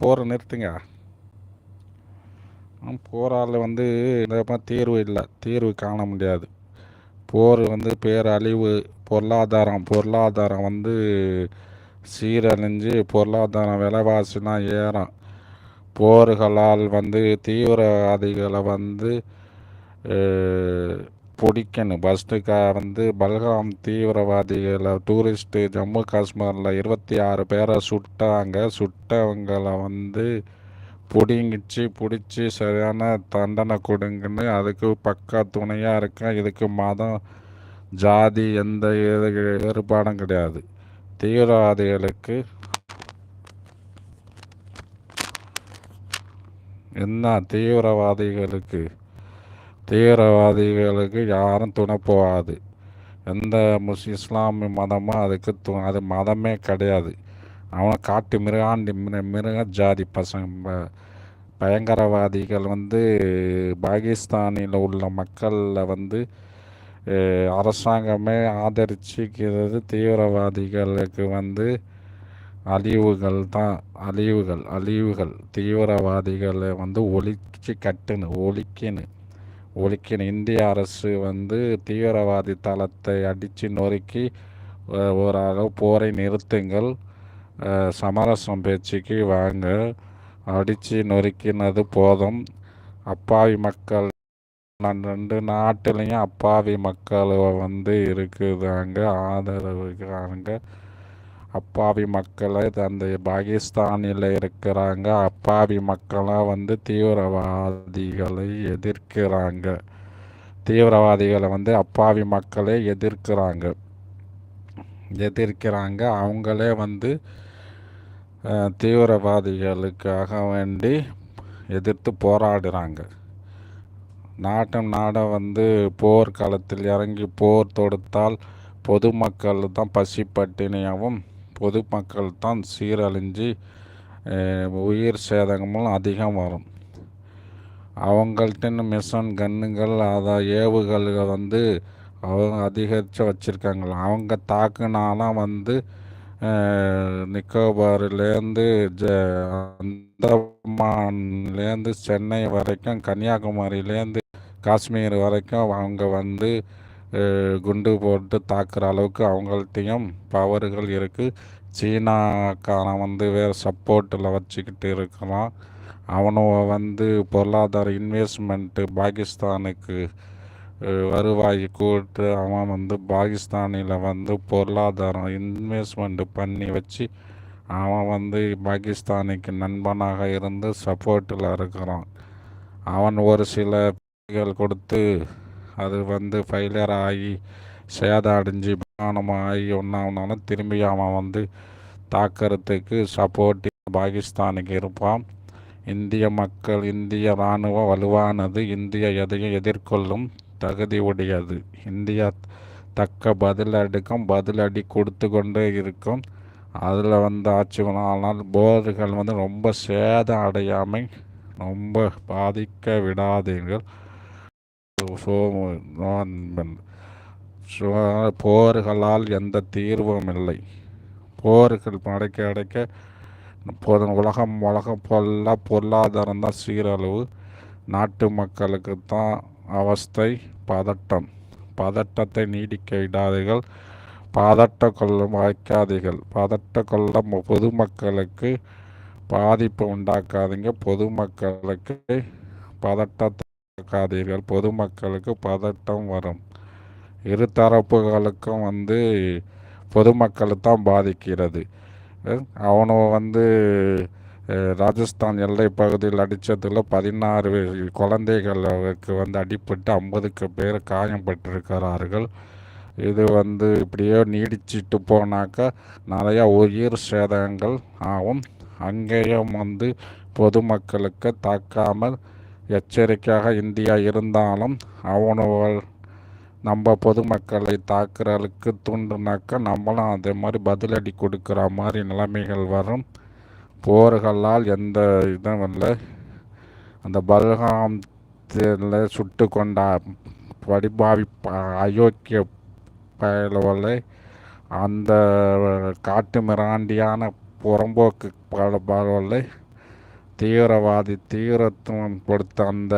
போரை நிறுத்துங்க. போரால் வந்து இந்த மாதிரி தீர்வு இல்லை. தீர்வு காண முடியாது. போர் வந்து பேரழிவு பொருளாதாரம் பொருளாதாரம் வந்து சீரழிஞ்சு பொருளாதாரம் விலைவாசிலாம் ஏறும். போர்களால் வந்து தீவிரவாதிகளை வந்து பிடிக்கணும். ஃபஸ்ட்டுக்காக வந்து பல்காம் தீவிரவாதிகளை டூரிஸ்ட்டு ஜம்மு காஷ்மீரில் இருபத்தி ஆறு பேரை சுட்டாங்க. சுட்டவங்களை வந்து பிடிங்கிச்சு பிடிச்சி சரியான தண்டனை கொடுங்கன்னு அதுக்கு பக்கா துணையாக இருக்கேன் இதுக்கு மதம் ஜாதி எந்த வேறுபாடும் கிடையாது. தீவிரவாதிகளுக்கு என்ன தீவிரவாதிகளுக்கு? தீவிரவாதிகளுக்கு யாரும் துணை போகாது. எந்த முஸ் இஸ்லாமிய மதமும் அதுக்கு து அது மதமே கிடையாது. அவனை காட்டு மிருகாண்டி மிரு மிருக ஜாதி பசங்க பயங்கரவாதிகள் வந்து பாகிஸ்தானில் உள்ள மக்களில் வந்து அரசாங்கமே ஆதரிச்சுக்கிறது தீவிரவாதிகளுக்கு வந்து அழிவுகள் தான் அழிவுகள் அழிவுகள். தீவிரவாதிகளை வந்து ஒழிச்சு கட்டுன்னு ஒழிக்கணும் ஒழிக்கணும் இந்திய அரசு வந்து தீவிரவாதி தளத்தை அடித்து நொறுக்கி ஓரளவு போரை நிறுத்துங்கள். சமரசம் பேச்சுக்கு வாங்க. அடித்து நொறுக்கினது போதும். அப்பாவி மக்கள் ரெண்டு நாட்டிலையும் அப்பாவி மக்கள் வந்து இருக்குதாங்க ஆதரவுக்காங்க அப்பாவி மக்களை அந்த பாகிஸ்தானில் இருக்கிறாங்க. அப்பாவி மக்களாக வந்து தீவிரவாதிகளை எதிர்க்கிறாங்க. தீவிரவாதிகளை வந்து அப்பாவி மக்களை எதிர்க்கிறாங்க. எதிர்க்கிறாங்க. அவங்களே வந்து தீவிரவாதிகளுக்காக வேண்டி எதிர்த்து போராடுறாங்க. நாட்டம் நாட வந்து போர் இறங்கி போர் தொடுத்தால் பொதுமக்கள் தான் பசி பட்டினியாகவும் பொதுமக்கள் தான் சீரழிஞ்சு உயிர் சேதங்களும் அதிகம் வரும். அவங்கள்ட்ட மிஷன் கன்னுகள் அதை ஏவுகள் வந்து அவங்க அதிகரித்து வச்சுருக்காங்களா அவங்க தாக்குனாலாம் வந்து நிக்கோபார்லேருந்து ஜ அந்தமான்லேருந்து சென்னை வரைக்கும் கன்னியாகுமரியிலேருந்து காஷ்மீர் வரைக்கும் அவங்க வந்து குண்டு போட்டு தாக்குற அளவுக்கு அவங்கள்ட்டையும் பவர்கள் இருக்குது சீனாக்காரன் வந்து வேறு சப்போர்ட்டில் வச்சுக்கிட்டு இருக்கிறான் அவனும் வந்து பொருளாதார இன்வெஸ்ட்மெண்ட்டு பாகிஸ்தானுக்கு வருவாய் கூட்டு அவன் வந்து பாகிஸ்தானில் வந்து பொருளாதாரம் இன்வெஸ்ட்மெண்ட்டு பண்ணி வச்சு அவன் வந்து பாகிஸ்தானுக்கு நண்பனாக இருந்து சப்போர்ட்டில் இருக்கிறான். அவன் ஒரு சில கொடுத்து அது வந்து ஃபெயிலியர் ஆகி சேதம் அடைஞ்சு ஆகி ஒன்றானாலும் திரும்பி அவன் வந்து தாக்கிறதுக்கு சப்போர்ட் பாகிஸ்தானுக்கு இருப்பான். இந்திய மக்கள் இந்திய இராணுவம் வலுவானது இந்திய எதையும் எதிர்கொள்ளும் தகுதி உடையது. இந்தியா தக்க பதிலடிக்கும் பதிலடி கொடுத்து கொண்டே இருக்கும். அதில் வந்து ஆட்சி ஆனால் போர்கள் வந்து ரொம்ப சேதம் அடையாமல் ரொம்ப பாதிக்க விடாதீர்கள். போர்களால் எந்த தீர்வும் இல்லை. போர்கள் அடைக்க அடைக்க இப்போது உலகம் உலகம் பொல்லா பொருளாதாரம் தான் சீரழிவு நாட்டு மக்களுக்கு தான் அவஸ்தை பதட்டம். பதட்டத்தை நீடிக்க இடாதீர்கள். பதட்ட கொள்ளும் வைக்காதீர்கள் பதட்ட கொள்ள பொதுமக்களுக்கு பாதிப்பு உண்டாக்காதீங்க. பொதுமக்களுக்கு பதட்டத்தை காதீர்கள் பொதுமக்களுக்கு பதட்டம் வரும். இரு தரப்புகளுக்கும் வந்து பொதுமக்களை தான் பாதிக்கிறது. அவனை வந்து ராஜஸ்தான் எல்லை பகுதியில் அடித்ததில் பதினாறு குழந்தைகளுக்கு வந்து அடிப்பட்டு ஐம்பதுக்கு பேர் காயம்பட்டிருக்கிறார்கள் இது வந்து இப்படியே நீடிச்சிட்டு போனாக்கா நிறையா உயிர் சேதங்கள் ஆகும். அங்கேயும் வந்து பொதுமக்களுக்கு தாக்காமல் எச்சரிக்கையாக இந்தியா இருந்தாலும் அவனுவல் நம்ம பொதுமக்களை தாக்குறதுக்கு தூண்டுனாக்க நம்மளும் அதே மாதிரி பதிலடி கொடுக்குற மாதிரி நிலைமைகள் வரும். போர்களால் எந்த இதுவும் இல்லை. அந்த பல்காமத்தில் சுட்டு கொண்ட படிபாவி அயோக்கிய பயலவலை அந்த காட்டு மிராண்டியான புறம்போக்கு பலவலை தீவிரவாதி தீவிரத்துவம் கொடுத்த அந்த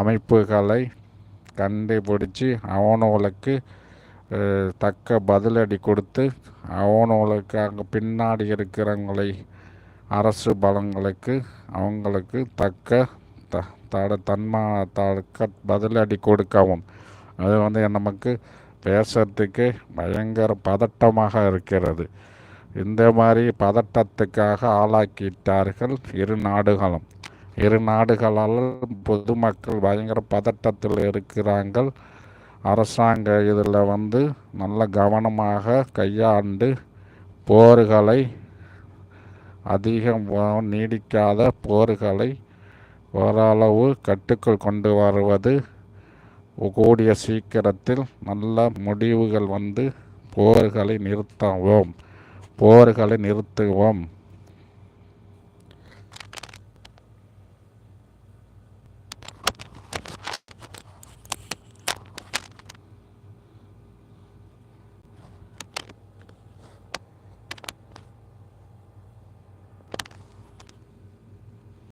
அமைப்புகளை கண்டுபிடிச்சி அவனுகளுக்கு தக்க பதிலடி கொடுத்து அவனுகளுக்கு அங்கே பின்னாடி இருக்கிறவங்களை அரசு பலங்களுக்கு அவங்களுக்கு தக்க த தட தன்மா தக்க பதிலடி கொடுக்கவும். அது வந்து நமக்கு பேசுறதுக்கு பயங்கர பதட்டமாக இருக்கிறது. இந்த மாதிரி பதட்டத்துக்காக ஆளாக்கிட்டார்கள் இரு நாடுகளும். இரு நாடுகளால் பொதுமக்கள் பயங்கர பதட்டத்தில் இருக்கிறார்கள். அரசாங்க இதில் வந்து நல்ல கவனமாக கையாண்டு போர்களை அதிகம் நீடிக்காத போர்களை ஓரளவு கட்டுக்குள் கொண்டு வருவது கூடிய சீக்கிரத்தில் நல்ல முடிவுகள் வந்து போர்களை நிறுத்தவும். போர்களை நிறுத்துவோம்.